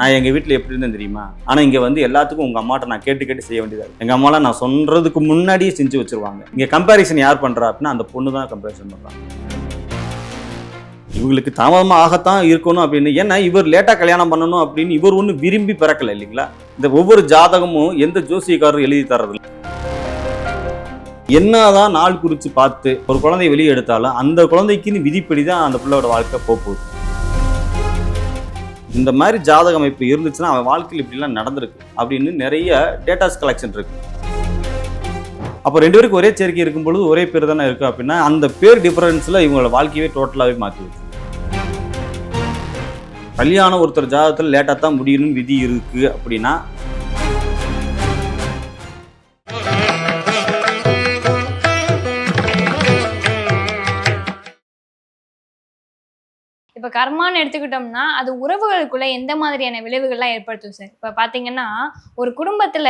நான் எங்கள் வீட்டில் எப்படி இருந்தேன் தெரியுமா? ஆனால் இங்கே வந்து எல்லாத்துக்கும் உங்கள் அம்மாட்ட நான் கேட்டு கேட்டு செய்ய வேண்டியதாக எங்கள் அம்மாலாம் நான் சொல்கிறதுக்கு முன்னாடியே செஞ்சு வச்சிருவாங்க. இங்கே கம்பேரிசன் யார் பண்ணுறா அப்படின்னா அந்த பொண்ணு தான் கம்பாரிசன் பண்ணுறாங்க இவங்களுக்கு தாமதமாக ஆகத்தான் இருக்கணும் அப்படின்னு. ஏன்னா இவர் லேட்டாக கல்யாணம் பண்ணணும் அப்படின்னு இவர் ஒன்றும் விரும்பி பிறக்கலை இல்லைங்களா? இந்த ஒவ்வொரு ஜாதகமும் எந்த ஜோசியக்காரரும் எழுதி தர்றதில்லை. என்னதான் நாள் குறித்து பார்த்து ஒரு குழந்தைய வெளியே எடுத்தாலும் அந்த குழந்தைக்குன்னு விதிப்படி தான் அந்த பிள்ளையோட வாழ்க்கை போகுது. இந்த மாதிரி ஜாதக அமைப்பு இருந்துச்சுன்னா அவன் வாழ்க்கையில் இப்படிலாம் நடந்திருக்கு அப்படின்னு நிறைய டேட்டாஸ் கலெக்ஷன் இருக்கு. அப்போ ரெண்டு பேருக்கு ஒரே சேர்க்கை இருக்கும் பொழுது ஒரே பேர் தானே இருக்கு அப்படின்னா அந்த பேர் டிஃபரன்ஸில் இவங்களோட வாழ்க்கையவே டோட்டலாகவே மாற்றி கல்யாணம் ஒருத்தர் ஜாதகத்தில் லேட்டாக தான் முடியணும்னு விதி இருக்கு அப்படின்னா இப்போ கர்மான்னு எடுத்துக்கிட்டோம்னா அது உறவுகளுக்குள்ள எந்த மாதிரியான விளைவுகள்லாம் ஏற்படுத்தும் சார்? இப்போ பார்த்தீங்கன்னா ஒரு குடும்பத்துல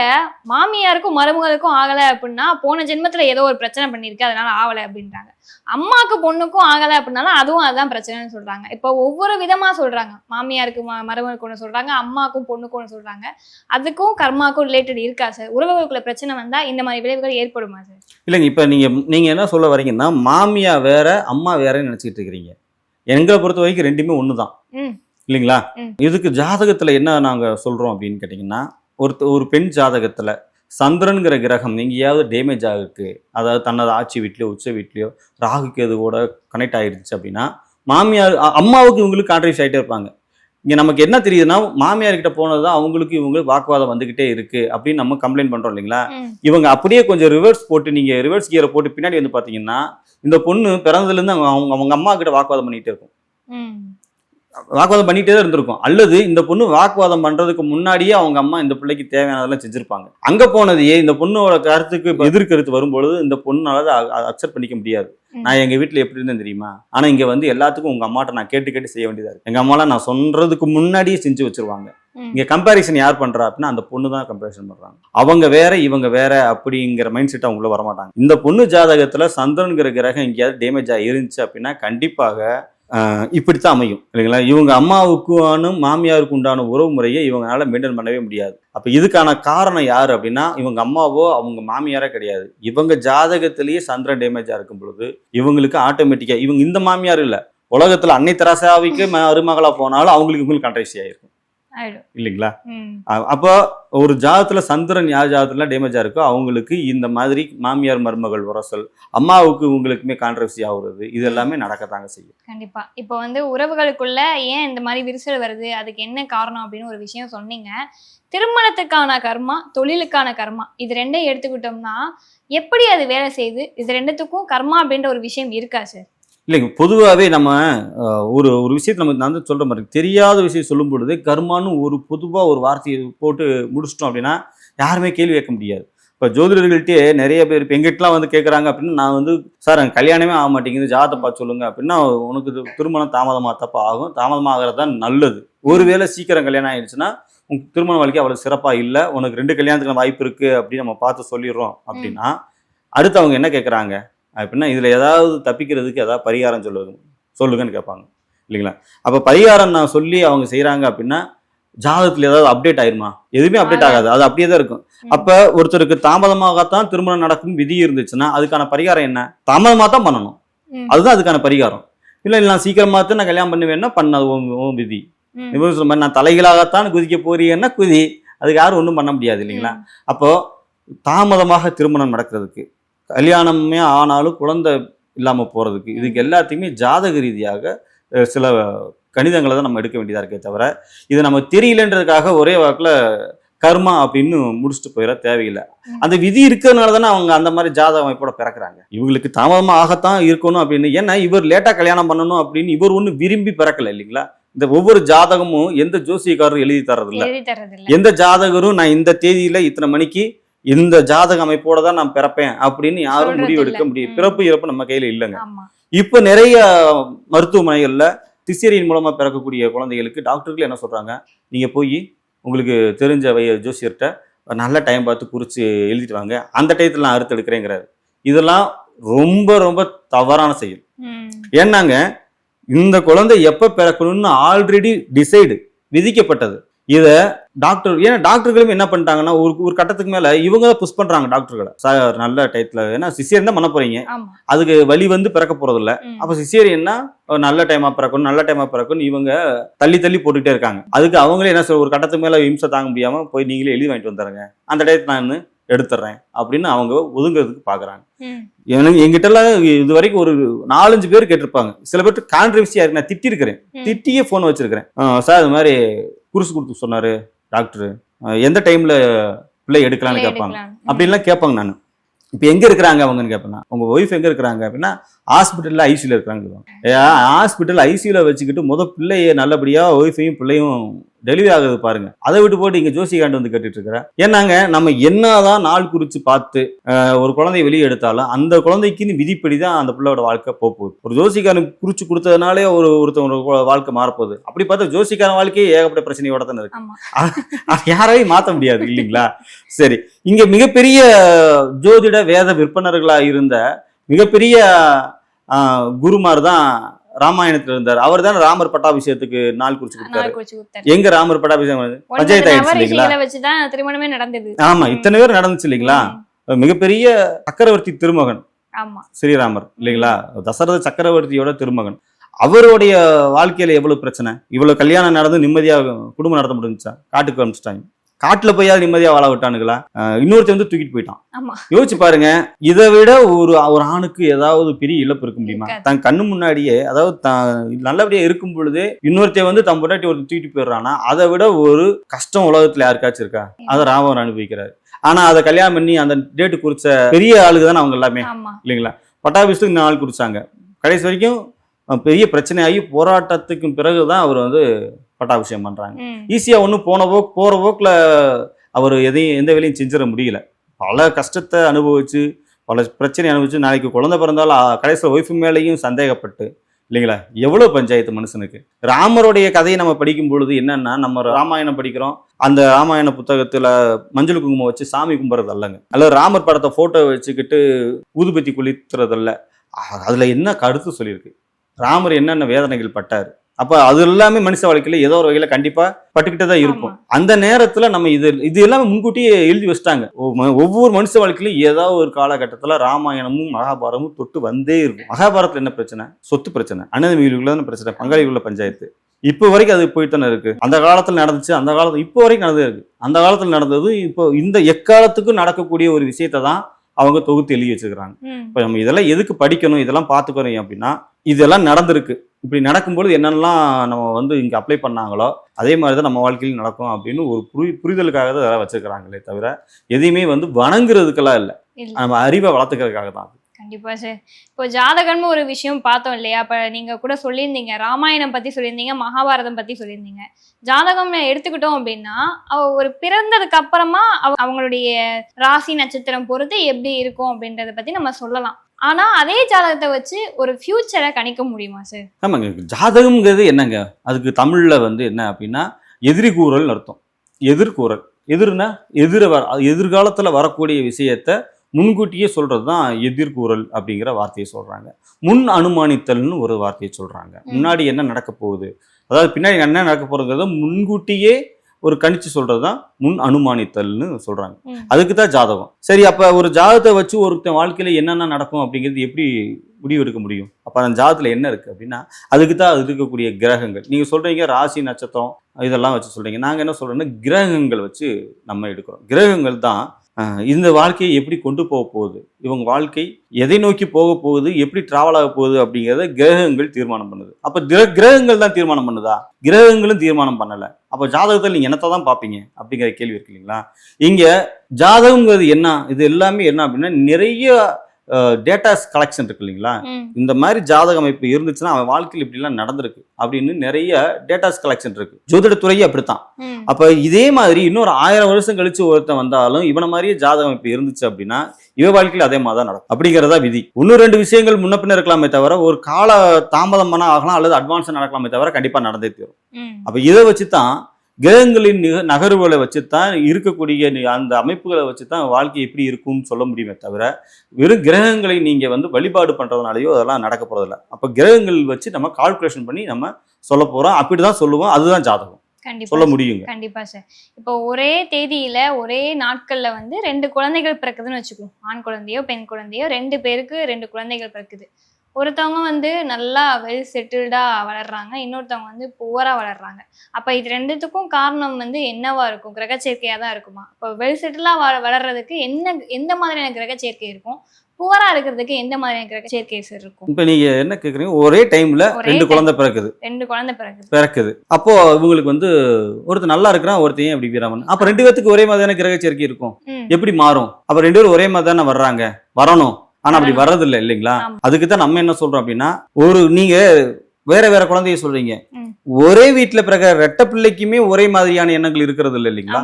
மாமியாருக்கும் மருமகளுக்கும் ஆகலை அப்படின்னா போன ஜென்மத்துல ஏதோ ஒரு பிரச்சனை பண்ணியிருக்கு அதனால ஆகலை அப்படின்றாங்க. அம்மாவுக்கு பொண்ணுக்கும் ஆகலை அப்படின்னாலும் அதுவும் அதுதான் பிரச்சனைன்னு சொல்றாங்க. இப்போ ஒவ்வொரு விதமா சொல்றாங்க. மாமியாருக்கு ம- மருமகளுக்கு ஒன்று சொல்றாங்க அம்மாக்கும் பொண்ணுக்கும் ஒன்று சொல்றாங்க. அதுக்கும் கர்மாக்கும் ரிலேட்டட் இருக்கா சார்? உறவுகளுக்குள்ள பிரச்சனை வந்தால் இந்த மாதிரி விளைவுகள் ஏற்படுமா சார்? இல்லைங்க இப்போ நீங்கள் நீங்கள் என்ன சொல்ல வரீங்கன்னா மாமியா வேற அம்மா வேறன்னு நினச்சிக்கிட்டு இருக்கிறீங்க. எங்களை பொறுத்த வரைக்கும் ரெண்டுமே ஒன்று தான். இல்லைங்களா. இதுக்கு ஜாதகத்தில் என்ன நாங்கள் சொல்கிறோம் அப்படின்னு கேட்டிங்கன்னா ஒரு ஒரு பெண் ஜாதகத்தில் சந்திரன்கிற கிரகம் எங்கேயாவது டேமேஜ் ஆகிருக்கு அதாவது தன்னது ஆட்சி வீட்லையோ உச்ச வீட்லையோ ராகு கேது கூட கனெக்ட் ஆகிருச்சு அப்படின்னா மாமியார் அம்மாவுக்கு இவங்களுக்கு கான்ட்ரிபியூட் ஆகிட்டே இருப்பாங்க இங்கே நமக்கு என்ன தெரியுதுன்னா மாமியார்கிட்ட போனது அவங்களுக்கு இவங்களுக்கு வாக்குவாதம் வந்துக்கிட்டே இருக்கு அப்படின்னு நம்ம கம்ப்ளைண்ட் பண்ணுறோம் இல்லைங்களா. இவங்க அப்படியே கொஞ்சம் ரிவர்ஸ் போட்டு நீங்க ரிவர்ஸ் கியரை போட்டு பின்னாடி வந்து பாத்தீங்கன்னா இந்த பொண்ணு பிறந்ததுல இருந்து அவங்க அவங்க- அம்மா கிட்ட வாக்குவாதம் பண்ணிட்டே இருக்கும். வாக்குவாதம் பண்ணிட்டே தான் இருந்திருக்கும். அல்லது இந்த பொண்ணு வாக்குவாதம் பண்றதுக்கு முன்னாடியே அவங்க அம்மா இந்த பிள்ளைக்கு தேவையானதெல்லாம் செஞ்சிருப்பாங்க. அங்க போனதையே இந்த பொண்ணோட கருத்துக்கு எதிர்கருத்து வரும்பொழுது இந்த பொண்ணால அக்செப்ட் பண்ணிக்க முடியாது. நான் எங்க வீட்ல எப்படி இருந்தேன் தெரியுமா? ஆனா இங்க வந்து எல்லாத்துக்கும் உங்க அம்மாட்ட நான் கேட்டு கேட்டு செய்ய வேண்டியதா இருக்கு. எங்க அம்மாலாம் நான் சொல்றதுக்கு முன்னாடியே செஞ்சு வச்சிருவாங்க. இங்க கம்பாரிசன் யார் பண்றா அப்படின்னா அந்த பொண்ணு தான் கம்பாரிசன் பண்றாங்க. அவங்க வேற இவங்க வேற அப்படிங்கிற மைண்ட் செட் அவங்களுக்குள்ள வரமாட்டாங்க. இந்த பொண்ணு ஜாதகத்துல சந்திரன்கிற கிரகம் எங்கேயாவது டேமேஜ் ஆகி இருந்துச்சு அப்படின்னா கண்டிப்பாக இப்படித்தான் அமையும் இல்லைங்களா? இவங்க அம்மாவுக்கான மாமியாருக்கு உண்டான உறவு முறையை இவங்களால மெயின்டைன் பண்ணவே முடியாது. அப்போ இதுக்கான காரணம் யார் அப்படின்னா இவங்க அம்மாவோ அவங்க மாமியாரோ கிடையாது. இவங்க ஜாதகத்திலேயே சந்திரன் டேமேஜாக இருக்கும் பொழுது இவங்களுக்கு ஆட்டோமேட்டிக்காக இவங்க இந்த மாமியார் இல்லை. உலகத்தில் அன்னை தராசாவிக்கு மருமகளா போனாலும் அவங்களுக்கு இவங்களுக்கு கண்ட்ரைசி ஆகிருக்கும் இல்லைங்களா? அப்போ ஒரு ஜாதத்துல சந்திரன் யார் ஜாதத்துல டேமேஜா இருக்கோ அவங்களுக்கு இந்த மாதிரி மாமியார் மருமகள் உரசல் அம்மாவுக்கு உங்களுக்குமே கான்ட்ரவர்சி ஆகுறது இது எல்லாமே நடக்கத்தாங்க செய்யும். கண்டிப்பா. இப்போ வந்து உறவுகளுக்குள்ள ஏன் இந்த மாதிரி விரிசல் வருது அதுக்கு என்ன காரணம் அப்படின்னு ஒரு விஷயம் சொன்னீங்க. திருமணத்துக்கான கர்மா தொழிலுக்கான கர்மா இது ரெண்டையும் எடுத்துக்கிட்டோம்னா எப்படி அது வேலை செய்யுது? இது ரெண்டுத்துக்கும் கர்மா அப்படின்ற ஒரு விஷயம் இருக்கா சார்? இல்லைங்க பொதுவாகவே நம்ம ஒரு ஒரு விஷயத்தை நம்ம நான் வந்து மாதிரி தெரியாத விஷயம் சொல்லும் பொழுது கர்மான்னு ஒரு பொதுவாக ஒரு வார்த்தையை போட்டு முடிச்சிட்டோம் அப்படின்னா யாருமே கேள்வி கேட்க முடியாது. இப்போ ஜோதிடர்கள்ட்டே நிறைய பேர் இப்போ எங்கிட்டலாம் வந்து கேட்குறாங்க அப்படின்னு நான் வந்து சார் எனக்கு கல்யாணமே ஆக மாட்டேங்குது ஜாதகத்தை பார்த்து சொல்லுங்க அப்படின்னா உனக்கு திருமணம் தாமதமாக தப்பா ஆகும். தாமதமாகிறது தான் நல்லது. ஒருவேளை சீக்கிரம் கல்யாணம் ஆயிடுச்சுன்னா உங்க திருமண வாழ்க்கை அவ்வளோ சிறப்பாக இல்லை உனக்கு ரெண்டு கல்யாணத்துக்கு வாய்ப்பு இருக்குது அப்படின்னு நம்ம பார்த்து சொல்லிடுறோம் அப்படின்னா அடுத்து அவங்க என்ன கேட்குறாங்க? அப்படின்னா இதில் ஏதாவது தப்பிக்கிறதுக்கு ஏதாவது பரிகாரம் சொல்லுவது சொல்லுங்கன்னு கேட்பாங்க இல்லைங்களா? அப்போ பரிகாரம் நான் சொல்லி அவங்க செய்கிறாங்க அப்படின்னா ஜாதகத்தில் ஏதாவது அப்டேட் ஆயிருமா? எதுவுமே அப்டேட் ஆகாது. அது அப்படியே தான் இருக்கும். அப்போ ஒருத்தருக்கு தாமதமாகத்தான் திருமணம் நடக்கும் விதி இருந்துச்சுன்னா அதுக்கான பரிகாரம் என்ன? தாமதமாக தான் பண்ணணும். அதுதான் அதுக்கான பரிகாரம். இல்லை இல்லை நான் சீக்கிரமாக தான் நான் கல்யாணம் பண்ணுவேன்னா பண்ண உன் விதி. இவங்க சொல்ற மாதிரி நான் தலைகளாகத்தான் குதிக்க போறீங்கன்னா குதி. அதுக்கு யாரும் ஒன்றும் பண்ண முடியாது இல்லைங்களா. அப்போ தாமதமாக திருமணம் நடக்கிறதுக்கு கல்யாணமே ஆனாலும் குழந்தை இல்லாம போறதுக்கு இதுக்கு எல்லாத்தையுமே ஜாதக ரீதியாக சில கணிதங்களை தான் நம்ம எடுக்க வேண்டியதா இருக்கே தவிர இது நம்ம தெரியலன்றதுக்காக ஒரே வாக்குல கர்மா அப்படின்னு முடிச்சுட்டு போயிட தேவையில்லை. அந்த விதி இருக்கிறதுனால தானே அவங்க அந்த மாதிரி ஜாதக அமைப்போட பிறக்கிறாங்க. இவங்களுக்கு தாமதமா ஆகத்தான் இருக்கணும் அப்படின்னு. ஏன்னா இவர் லேட்டா கல்யாணம் பண்ணணும் அப்படின்னு இவர் ஒன்றும் விரும்பி பிறக்கல இல்லைங்களா? இந்த ஒவ்வொரு ஜாதகமும் எந்த ஜோசியக்காரரும் எழுதி தர்றது இல்ல எழுதி தர்றது இல்ல எந்த ஜாதகரும் நான் இந்த தேதியில இத்தனை மணிக்கு இந்த ஜாதக அமைப்போட தான் நான் பிறப்பேன் அப்படின்னு யாரும் முடிவு. எடுக்க முடியும். பிறப்பு இறப்பு நம்ம கையில இல்லைங்க. இப்ப நிறைய மருத்துவமனைகள்ல சிசேரியன் மூலமா பிறக்கக்கூடிய குழந்தைகளுக்கு டாக்டர்கள் என்ன சொல்றாங்க? நீங்க போய் உங்களுக்கு தெரிஞ்ச வய ஜோசியர்கிட்ட நல்ல டைம் பார்த்து குறிச்சு எழுதிட்டு வாங்க. அந்த டயத்துல நான் அறுத்து எடுக்கிறேங்கிறாரு. இதெல்லாம் ரொம்ப ரொம்ப தவறான செயல். ஏன்னாங்க இந்த குழந்தை எப்ப பிறக்கணும்னு ஆல்ரெடி டிசைடு விதிக்கப்பட்டது. இத டாக்டர் ஏன்னா டாக்டர்களும் என்ன பண்ணிட்டாங்கன்னா ஒரு ஒரு கட்டத்துக்கு மேல இவங்க புஷ் பண்றாங்க டாக்டர்களை சார் நல்ல டயத்துல ஏன்னா சிசியர் தான் பண்ண போறீங்க. அதுக்கு வலி வந்து பிறக்க போறது இல்ல. அப்ப சிசேரியன்னா நல்ல டைமா பிறக்கணும் நல்ல டைமா பிறக்கணும் இவங்க தள்ளி தள்ளி போட்டுக்கிட்டே இருக்காங்க. அதுக்கு அவங்களே என்ன சொல்ற ஒரு கட்டத்துக்கு மேல இம்சை தாங்க முடியாம போய் நீங்களே எழுதி வாங்கிட்டு வந்துடுங்க அந்த டயத்தை நான் எடுத்துடுறேன் அப்படின்னு அவங்க ஒதுங்கிறதுக்கு பாக்குறாங்க. எனக்கு எங்கிட்ட எல்லாம் இது வரைக்கும் ஒரு நாலஞ்சு பேர் கேட்டிருப்பாங்க. சில பேர்ட்டு கான்ட்ரவர்சியா இருக்கு. நான் திட்டி இருக்கிறேன் ம். திட்டியே போன் வச்சிருக்கிறேன். சார் இது மாதிரி குருசு கொடுத்து சொன்னாரு டாக்டர் எந்த டைம்ல பிள்ளை எடுக்கலாம்னு கேட்பாங்க. அப்படின்லாம் கேட்பாங்க நான். இப்போ எங்க இருக்கிறாங்க அவங்கன்னு கேட்பேன் உங்க ஒய்ஃப் எங்க இருக்கிறாங்க அப்படின்னா ஹாஸ்பிட்டல்ல ஐசியூல இருக்கிறாங்க ஹாஸ்பிட்டல் ஐசியூல வச்சுக்கிட்டு முத பிள்ளைய நல்லபடியா ஒய்ஃபையும் பிள்ளையும் டெலிவரி ஆகுது பாருங்க. அதை விட்டு போட்டு இங்க ஜோசிகாண்டு வந்து கேட்டுட்டு இருக்கிறேன் ஏன்னாங்க நம்ம என்னதான் நாள் குறிச்சு பார்த்து ஒரு குழந்தைய வெளியே எடுத்தாலும் அந்த குழந்தைக்குன்னு விதிப்படி தான் அந்த பிள்ளையோட வாழ்க்கை போக போகுது. ஒரு ஜோசிக்காரன் குறிச்சு கொடுத்ததுனாலே ஒரு ஒருத்தவங்க வாழ்க்கை மாறப்போகுது. அப்படி பார்த்தா ஜோசிக்காரன் வாழ்க்கையே ஏகப்பட்ட பிரச்சனையோட தானே இருக்கு. அது யாரையும் மாத்த முடியாது இல்லைங்களா? சரி. இங்க மிகப்பெரிய ஜோதிட வேத விற்பனர்களா இருந்த மிகப்பெரிய குருமார் தான் ராமாயணத்துல இருந்தார். அவர் தான் ராமர் பட்டாபிஷேகத்துக்கு நாள் குறிச்சு கொடுத்தாரு. எங்க ராமர் பட்டாபிஷேகம் பஞ்சாயத்து ஆயிடுச்சு இல்லைங்களா? திருமணமே நடந்தது. ஆமா இத்தனை பேர் நடந்துச்சு இல்லைங்களா. மிகப்பெரிய சக்கரவர்த்தி திருமகன். ஆமா. ஸ்ரீராமர் இல்லைங்களா? தசரத சக்கரவர்த்தியோட திருமகன். அவருடைய வாழ்க்கையில எவ்வளவு பிரச்சனை? இவ்வளவு கல்யாணம் நடந்து நிம்மதியா குடும்பம் நடத்த முடிஞ்சுச்சா? காட்டுக்கு அனுப்பிச்சிட்டாங்க. காட்டுல போயாவது நிம்மதியா வாழ விட்டானுங்களா? அஹ் இன்னொருத்தன் வந்து தூக்கிட்டு போயிட்டான். யோசிச்சு பாருங்க இதை விட ஒரு ஒரு ஆணுக்கு ஏதாவது பெரிய இழப்பு இருக்க முடியுமா. தன் கண்ணு முன்னாடியே அதாவது தான் நல்லபடியா இருக்கும் பொழுது இன்னொருத்தைய வந்து தன் பொண்டாட்டி ஒரு தூக்கிட்டு போயிடுறானா அதை விட ஒரு கஷ்டம் உலகத்துல யாருக்காச்சும் இருக்கா? அதை ராமர் அனுபவிக்கிறாரு. ஆனா அதை கல்யாணம் பண்ணி அந்த டேட்டு குறிச்ச பெரிய ஆளுக்கு தானே அவங்க எல்லாமே இல்லைங்களா? பட்டாபிஷத்துக்கு நாள் குடிச்சாங்க கடைசி வரைக்கும் பெரிய பிரச்சனையாகி போராட்டத்துக்கு பிறகுதான் அவர் வந்து பட்டாபிஷேகம் பண்றாங்க. ஈஸியா ஒன்றும் போன போக்கு போற போக்குல அவர் எதையும் எந்த வேலையும் செஞ்சிட முடியல. பல கஷ்டத்தை அனுபவிச்சு பல பிரச்சனை அனுபவிச்சு நாளைக்கு குழந்தை பிறந்தாலும் கடைசியில் ஒய்ஃபு மேலேயும் சந்தேகப்பட்டு இல்லைங்களா? எவ்வளவு பஞ்சாயத்து மனுஷனுக்கு? ராமருடைய கதையை நம்ம படிக்கும் பொழுது என்னன்னா நம்ம ராமாயணம் படிக்கிறோம். அந்த ராமாயண புத்தகத்துல மஞ்சள் குங்குமம் வச்சு சாமி கும்பிட்றது அல்லங்க. அல்லது ராமர் படத்தை போட்டோ வச்சுக்கிட்டு ஊதுபத்தி குளித்துறதல்ல அதுல என்ன கருத்து சொல்லியிருக்கு? ராமர் என்னென்ன வேதனைகள் பட்டார்? அப்ப அது எல்லாமே மனுஷ வாழ்க்கையில ஏதோ ஒரு வகையில கண்டிப்பா பட்டுக்கிட்டே தான் இருக்கும். அந்த நேரத்துல நம்ம இது இது எல்லாமே முன்கூட்டியே எழுதி வச்சிட்டாங்க. ஒவ்வொரு மனுஷ வாழ்க்கையிலும் ஏதாவது ஒரு காலகட்டத்துல ராமாயணமும் மகாபாரதமும் தொட்டு வந்தே இருக்கும். மகாபாரதத்துல என்ன பிரச்சனை? சொத்து பிரச்சனை. தானே பிரச்சனை. பங்காளிக்குள்ள பஞ்சாயத்து. இப்போ வரைக்கும் அது போயிட்டு தானே இருக்கு. அந்த காலத்துல நடந்துச்சு அந்த காலத்துல இப்போ வரைக்கும் நடந்தே இருக்கு. அந்த காலத்துல நடந்தது இப்போ இந்த எக்காலத்துக்கும் நடக்கக்கூடிய ஒரு விஷயத்தை தான் அவங்க தொகுத்து எழுதி வச்சிருக்காங்க ம். இப்போ நம்ம இதெல்லாம் எதுக்கு படிக்கணும்? இதெல்லாம் பார்த்துக்கணும் அப்படின்னா இதெல்லாம் நடந்திருக்கு. இப்படி நடக்கும்பொழுது என்னென்னலாம் நம்ம வந்து இங்க அப்ளை பண்ணாங்களோ அதே மாதிரி தான் நம்ம வாழ்க்கையில் நடக்கும் அப்படின்னு ஒரு புரி புரிதலுக்காக தான் இதெல்லாம் வச்சிருக்கிறாங்களே தவிர எதையுமே வந்து வணங்குறதுக்கெல்லாம் இல்ல. நம்ம அறிவை வளர்த்துக்கிறதுக்காக தான் கண்டிப்பா சார். இப்போ ஜாதகம்னு ஒரு விஷயம் பார்த்தோம் இல்லையா? அப்ப நீங்க கூட சொல்லியிருந்தீங்க. ராமாயணம் பத்தி சொல்லியிருந்தீங்க மகாபாரதம் பத்தி சொல்லியிருந்தீங்க. ஜாதகம் எடுத்துக்கிட்டோம் அப்படின்னா அவ ஒரு பிறந்ததுக்கு அப்புறமா அவ- அவங்களுடைய ராசி நட்சத்திரம் பொறுத்து எப்படி இருக்கும் அப்படின்றத பத்தி நம்ம சொல்லலாம். ஆனா அதே ஜாதகத்தை வச்சு ஒரு ஃபியூச்சரை கணிக்க முடியுமா சார்? ஆமாங்க. ஜாதகம்ங்கிறது என்னங்க? அதுக்கு தமிழ்ல வந்து என்ன அப்படின்னா எதிரி கூறல்னு அர்த்தம். எதிர்கூறல். எதிர்னா எதிர வர எதிர்காலத்தில் வரக்கூடிய விஷயத்தை முன்கூட்டியே சொல்றது தான் எதிர்கூறல் அப்படிங்கிற வார்த்தையை சொல்றாங்க. முன் அனுமானித்தல்னு ஒரு வார்த்தையை சொல்றாங்க. முன்னாடி என்ன நடக்க போகுது? அதாவது பின்னாடி என்ன நடக்க போறதுங்கிறத முன்கூட்டியே ஒரு கணிச்சு சொல்றது தான் முன் அனுமானித்தல்னு சொல்றாங்க. அதுக்கு தான் ஜாதகம். சரி அப்ப ஒரு ஜாதகத்தை வச்சு ஒருத்தன் வாழ்க்கையில என்னென்ன நடக்கும் அப்படிங்கிறது எப்படி முடிவு எடுக்க முடியும்? அப்ப அந்த ஜாதகத்துல என்ன இருக்கு அப்படின்னா அதுக்கு தான் அது இருக்கக்கூடிய கிரகங்கள். நீங்க சொல்றீங்க ராசி நட்சத்திரம் இதெல்லாம் வச்சு சொல்றீங்க. நாங்க என்ன சொல்றோம்னா கிரகங்கள் வச்சு நம்ம எடுக்கிறோம். கிரகங்கள் தான் இந்த வாழ்க்கையை எப்படி கொண்டு போக போகுது? இவங்க வாழ்க்கை எதை நோக்கி போக போகுது? எப்படி டிராவல் ஆக போகுது? அப்படிங்கிறத கிரகங்கள் தீர்மானம் பண்ணுது. அப்ப கிரகங்கள் தான் தீர்மானம் பண்ணுதா? கிரகங்களும் தீர்மானம் பண்ணல. அப்ப ஜாதகத்தில் நீங்க என்னத்தை தான் பார்ப்பீங்க? அப்படிங்கிற கேள்வி இருக்கு இல்லைங்களா? இங்க ஜாதகங்கிறது என்ன? இது எல்லாமே என்ன அப்படின்னா நிறைய டேட்டாஸ் கலெக்ஷன் இருக்கு இல்லைங்களா. இந்த மாதிரி ஜாதக அமைப்பு இருந்துச்சுன்னா அவன் வாழ்க்கையில் இப்படிலாம் நடந்திருக்கு அப்படின்னு நிறைய டேட்டாஸ் கலெக்ஷன் இருக்கு ஜோதிடத்துறையே அப்படித்தான். அப்ப இதே மாதிரி இன்னொரு ஆயிரம் வருஷம் கழிச்சு ஒருத்தன் வந்தாலும் இவனை மாதிரியே ஜாதக அமைப்பு இருந்துச்சு அப்படின்னா இவ வாழ்க்கையில் அதே மாதிரி தான் நடக்கும் அப்படிங்கிறதா விதி ஒன்று ரெண்டு விஷயங்கள் முன்ன பின்ன இருக்கலாமே தவிர ஒரு கால தாமதம் பண்ண ஆகலாம் அல்லது அட்வான்ஸாக நடக்கலாமே தவிர கண்டிப்பா நடந்தே தீரும். அப்ப இதை வச்சு தான் கிரகங்களின் நிக நகர்வுகளை வச்சு தான் இருக்கக்கூடிய அந்த அமைப்புகளை வச்சு தான் வாழ்க்கை எப்படி இருக்கும்னு சொல்ல முடியுமே தவிர வெறும் கிரகங்களை நீங்க வந்து வழிபாடு பண்றதுனாலயோ அதெல்லாம் நடக்க போறதில்ல. அப்ப கிரகங்கள் வச்சு நம்ம கால்குலேஷன் பண்ணி நம்ம சொல்ல போறோம். அப்படிதான் சொல்லுவோம். அதுதான் ஜாதகம். சொல்ல முடியுங்க. கண்டிப்பா சார். இப்போ ஒரே தேதியில ஒரே நாட்கள்ல வந்து ரெண்டு குழந்தைகள் பிறக்குதுன்னு வச்சுக்கோம் ஆண் குழந்தையோ பெண் குழந்தையோ ரெண்டு பேருக்கு ரெண்டு குழந்தைகள் பிறக்குது. ஒருத்தவங்க வந்து நல்லா வெல் செட்டில்டா வளர்றாங்க இன்னொருத்தவங்க வந்து புவரா வளர்றாங்க. அப்ப இது ரெண்டுத்துக்கும் காரணம் வந்து என்னவா இருக்கும்? கிரக சேர்க்கையா தான் இருக்குமா? இப்போ வெல் செட்டிலா வளர்றதுக்கு என்ன எந்த மாதிரியான கிரக சேர்க்கை இருக்கும்? புவரா இருக்கிறதுக்கு எந்த மாதிரியான கிரக சேர்க்கை சார் இருக்கும்? இப்ப நீங்க என்ன கேக்குறீங்க? ஒரே டைம்ல ரெண்டு. குழந்தை பிறக்குது. ரெண்டு குழந்தை பிறகுது பிறக்குது. அப்போ இவங்களுக்கு வந்து ஒருத்தர் நல்லா இருக்கிறான் ஒருத்தன் ஏன் அப்படி வீராமன்? அப்ப ரெண்டு பேத்துக்கு ஒரே மாதிரியான கிரக சேர்க்கை இருக்கும். எப்படி மாறும்? அப்ப ரெண்டு பேரும் ஒரே மாதிரி தானே வர்றாங்க? வரணும். ஆனா அப்படி வர்றதில்ல இல்லைங்களா. அதுக்கு தான் நம்ம என்ன சொல்றோம் அப்படின்னா ஒரு நீங்க வேற வேற குழந்தைய சொல்றீங்க. ஒரே வீட்டுல பிறகு ரெட்ட பிள்ளைக்குமே ஒரே மாதிரியான எண்ணங்கள் இருக்கிறது இல்ல இல்லைங்களா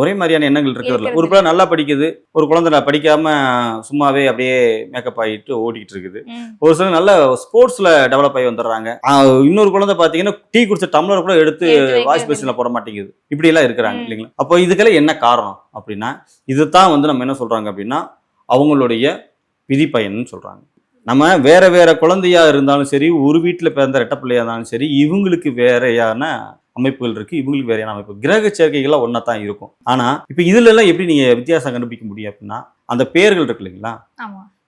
ஒரே மாதிரியான எண்ணங்கள் இருக்கிறது இல்ல. ஒரு பிள்ளை நல்லா படிக்குது ஒரு குழந்தை படிக்காம சும்மாவே அப்படியே மேக்கப் ஆகிட்டு ஓடிட்டு இருக்குது. ஒரு சிலர் நல்ல ஸ்போர்ட்ஸ்ல டெவலப் ஆகி வந்துடுறாங்க. இன்னொரு குழந்தை பாத்தீங்கன்னா டீ குடிச்ச டம்ளர் கூட எடுத்து வாஷ் பேசின்ல போட மாட்டேங்குது இப்படி எல்லாம் இருக்கிறாங்க. இல்லைங்களா? அப்போ இதுக்கெல்லாம் என்ன காரணம் அப்படின்னா இதுதான் வந்து நம்ம என்ன சொல்றாங்க அப்படின்னா அவங்களுடைய விதிப்பயன்னு சொல்றாங்க. நம்ம வேற வேற குழந்தையா இருந்தாலும் சரி ஒரு வீட்டுல பிறந்த ரெட்ட பிள்ளையா இருந்தாலும் சரி இவங்களுக்கு வேறையான அமைப்புகள் இருக்கு இவங்களுக்கு வேறையான அமைப்பு. கிரக சேர்க்கைகள்லாம் ஒன்றா தான் இருக்கும். ஆனா இப்போ இதுல எல்லாம் எப்படி நீங்க வித்தியாசம் கண்டுபிடிக்க முடியும் அப்படின்னா அந்த பெயர்கள் இருக்கு இல்லைங்களா?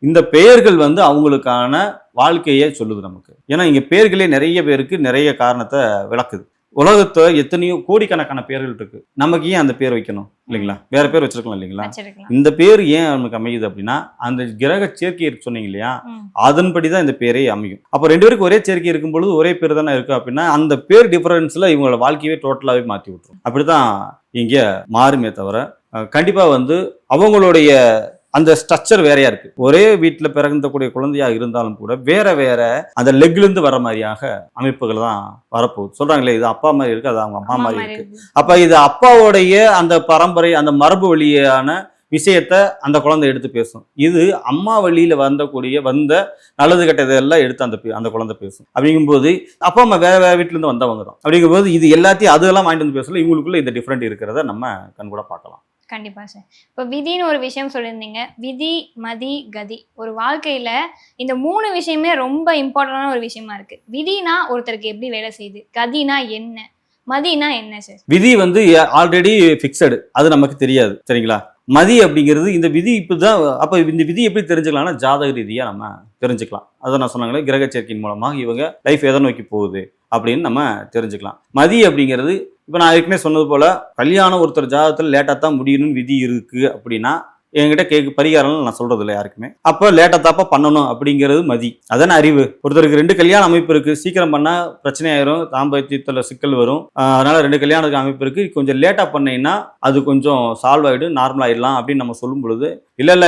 இந்த பெயர்கள் வந்து அவங்களுக்கான வாழ்க்கையை சொல்லுது நமக்கு. ஏன்னா இங்க பெயர்களே நிறைய பேருக்கு நிறைய காரணத்தை விளக்குது. உலகத்துல எத்தனையோ கோடிக்கணக்கான பேர்கள் இருக்கு. நமக்கு ஏன் அந்த பேர் வைக்கணும்? இல்லைங்களா? வேற பேர் வச்சிருக்கலாம் இல்லைங்களா? இந்த பேர் ஏன் நமக்கு அமையுது அப்படின்னா அந்த கிரக சேர்க்கை இருக்கு சொன்னீங்க இல்லையா? அதன்படி தான் இந்த பேரே அமையும். அப்போ ரெண்டு பேருக்கு ஒரே சேர்க்கை இருக்கும் பொழுது ஒரே பேர் தானே இருக்கு அப்படின்னா அந்த பேர் டிஃபரன்ஸ்ல இவங்களோட வாழ்க்கையவே டோட்டலாவே மாத்தி விட்டுரும். அப்படிதான் இங்க மாறுமே தவிர அஹ், கண்டிப்பா வந்து அவங்களுடைய அந்த ஸ்ட்ரக்சர் வேறையா இருக்கு. ஒரே வீட்டுல பிறந்தக்கூடிய குழந்தையா இருந்தாலும் கூட வேற வேற அந்த லெக்ல இருந்து வர மாதிரியாக அமைப்புகள் தான் வரப்போகுது. சொல்றாங்களே இது அப்பா மாதிரி இருக்கு அது அவங்க அம்மா மாதிரி இருக்கு. அப்ப இது அப்பாவோடைய அந்த பரம்பரை அந்த மரபு வழியான விஷயத்த அந்த குழந்தை எடுத்து பேசும். இது அம்மா வழியில வந்தக்கூடிய வந்த நல்லது கெட்டது எல்லாம் எடுத்து அந்த அந்த குழந்தை பேசும். அப்படிங்கும்போது அப்பா அம்மா வேற வேற வீட்டுல இருந்து வந்தவங்க தான். அப்படிங்கும்போது இது எல்லாத்தையும் அதெல்லாம் வாங்கிட்டு வந்து பேசல இவங்களுக்குள்ள இந்த டிஃப்ரெண்ட் இருக்கிறத நம்ம கண்கூட பார்க்கலாம். கண்டிப்பாக சார் இப்போ விதின்னு ஒரு விஷயம் சொல்லியிருந்தீங்க. விதி மதி கதி. ஒரு வாழ்க்கையில் இந்த மூணு விஷயமே ரொம்ப இம்பார்ட்டண்டான ஒரு விஷயமா இருக்கு. விதினா ஒருத்தருக்கு எப்படி வேலை செய்யுது? கதினா என்ன? மதினா என்ன சார் விதி வந்து ஆல்ரெடி ஃபிக்ஸடு அது நமக்கு தெரியாது. சரிங்களா? மதி அப்படிங்கிறது இந்த விதி இப்போ தான் அப்போ இந்த விதி எப்படி தெரிஞ்சுக்கலாம்னா ஜாதக ரீதியாக நம்ம தெரிஞ்சுக்கலாம். அதை நான் சொன்னாங்களே கிரக சேர்க்கையின் மூலமாக இவங்க லைஃப் எதை நோக்கி போகுது அப்படின்னு நம்ம தெரிஞ்சுக்கலாம். மதி அப்படிங்கிறது இப்போ நான் ஏற்கனவே சொன்னது போல் கல்யாணம் ஒருத்தர் ஜாதகத்தில் லேட்டாக தான் முடியணும்னு விதி இருக்குது அப்படின்னா என்கிட்ட கேட்க பரிகாரம் நான் சொல்றது இல்லை யாருக்குமே. அப்போ லேட்டாக தாப்பா பண்ணணும் அப்படிங்கிறது மதி. அதான அறிவு. ஒருத்தருக்கு ரெண்டு கல்யாண அமைப்பு இருக்கு. சீக்கிரம் பண்ணா பிரச்சனை ஆயிரும். தாம்பத்தியத்தில் சிக்கல் வரும். அதனால் அதனால ரெண்டு கல்யாணத்துக்கு அமைப்பு இருக்கு. கொஞ்சம் லேட்டாக பண்ணீங்கன்னா அது கொஞ்சம் சால்வ் ஆயிடும் நார்மல் ஆயிடலாம் அப்படின்னு நம்ம சொல்லும் பொழுது இல்ல இல்ல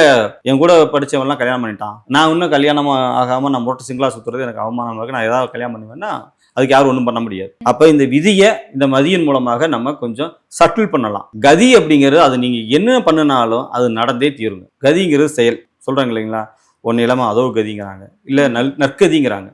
என் கூட படிச்சவன்லாம் கல்யாணம் பண்ணிட்டான். நான் இன்னும் கல்யாணம் ஆகாம நான் மொட்டை சிங்கிளா சுத்துறது எனக்கு அவமானம் இருக்கு. நான் ஏதாவது கல்யாணம் பண்ணுவேன்னா அதுக்கு யாரும் ஒன்றும் பண்ண முடியாது. அப்ப இந்த விதியை இந்த மதியின் மூலமாக நம்ம கொஞ்சம் சட்டில் பண்ணலாம். கதி அப்படிங்கிறது அது நீங்க என்ன பண்ணினாலும் அது நடந்தே தீருங்க. கதிங்கிறது செயல். சொல்றாங்க இல்லைங்களா? ஒன்னு இல்லாம அதோ கதிங்கிறாங்க. இல்ல நல் நற்கதிங்கிறாங்க.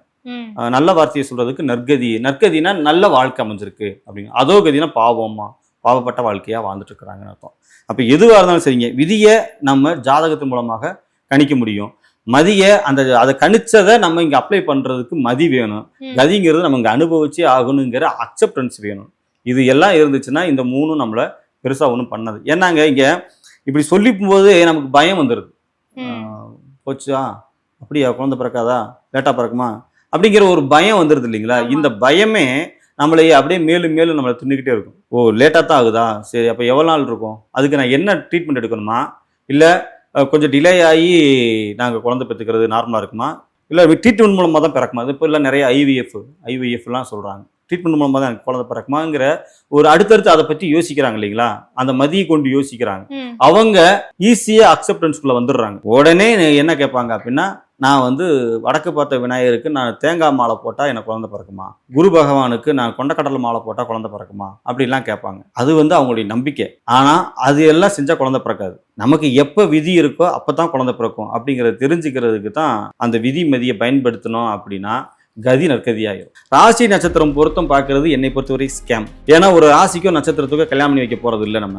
நல்ல வார்த்தையை சொல்றதுக்கு நற்கதி. நற்கதினா நல்ல வாழ்க்கை அமைஞ்சிருக்கு அப்படிங்க அதோ கதினா பாவமா பாவப்பட்ட வாழ்க்கையா வாழ்ந்துட்டு இருக்கிறாங்கன்னு அர்த்தம். அப்ப எதுவா இருந்தாலும் சரிங்க. விதியை நம்ம ஜாதகத்தின் மூலமாக கணிக்க முடியும். மதிய அந்த அதை கணிச்சதை நம்ம இங்க அப்ளை பண்றதுக்கு மதி வேணும். கதிங்கிறது நம்ம இங்க அனுபவிச்சே ஆகணுங்கிற அக்செப்டன்ஸ் வேணும். இது எல்லாம் இருந்துச்சுன்னா இந்த மூணும் நம்மள பெருசா ஒன்றும் பண்ணது. ஏன்னாங்க இங்க இப்படி சொல்லிக்கும் போது நமக்கு பயம் வந்துடுது போச்சா? அப்படியா? குழந்தை பிறக்காதா? லேட்டா பிறக்குமா? அப்படிங்கிற ஒரு பயம் வந்துடுது இல்லைங்களா. இந்த பயமே நம்மளை அப்படியே மேலும் மேலும் நம்மளை தின்னுக்கிட்டே இருக்கும். ஓ லேட்டாக தான் ஆகுதா? சரி அப்போ எவ்வளோ நாள் இருக்கும்? அதுக்கு நான் என்ன ட்ரீட்மெண்ட் எடுக்கணுமா? இல்லை கொஞ்சம் டிலே ஆகி நாங்கள் குழந்தை பெற்றுக்கிறது நார்மலாக இருக்குமா? இல்லை ட்ரீட்மெண்ட் மூலமாக தான் பிறக்குமா? அது இப்போ இல்லை நிறைய ஐவிஎஃப் ஐவிஎஃப்லாம் சொல்கிறாங்க ட்ரீட்மெண்ட் மூலமாக தான் எனக்கு குழந்தை பிறக்குமாங்கிற ஒரு அடுத்தடுத்து அதை பற்றி யோசிக்கிறாங்க இல்லைங்களா? அந்த மதியை கொண்டு யோசிக்கிறாங்க. அவங்க ஈஸியா அக்செப்டன்ஸ்குள்ள வந்துடுறாங்க. உடனே என்ன கேட்பாங்க அப்படின்னா நான் வந்து வடக்கு பார்த்த விநாயகருக்கு நான் தேங்காய் மாலை போட்டால் எனக்கு குழந்தை பிறக்குமா? குரு பகவானுக்கு நான் கொண்டக்கடலை மாலை போட்டால் குழந்தை பிறக்குமா? அப்படிலாம் கேட்பாங்க. அது வந்து அவங்களுடைய நம்பிக்கை. ஆனால் அது எல்லாம் செஞ்சால் குழந்தை பிறக்காது. நமக்கு எப்போ விதி இருக்கோ அப்போ தான் குழந்தை பிறக்கும். அப்படிங்கிறத தெரிஞ்சுக்கிறதுக்கு தான் அந்த விதி மதியை பயன்படுத்தணும் அப்படின்னா கதி நற்கதி ராசி நட்சத்திரம் பொருத்தம் பார்க்கறது என்னை பொறுத்தவரை ஸ்கேம் ஏன்னா ஒரு ராசிக்கும் நட்சத்திரத்துக்கும் கல்யாணம் பண்ணி வைக்க போறது இல்லை நம்ம.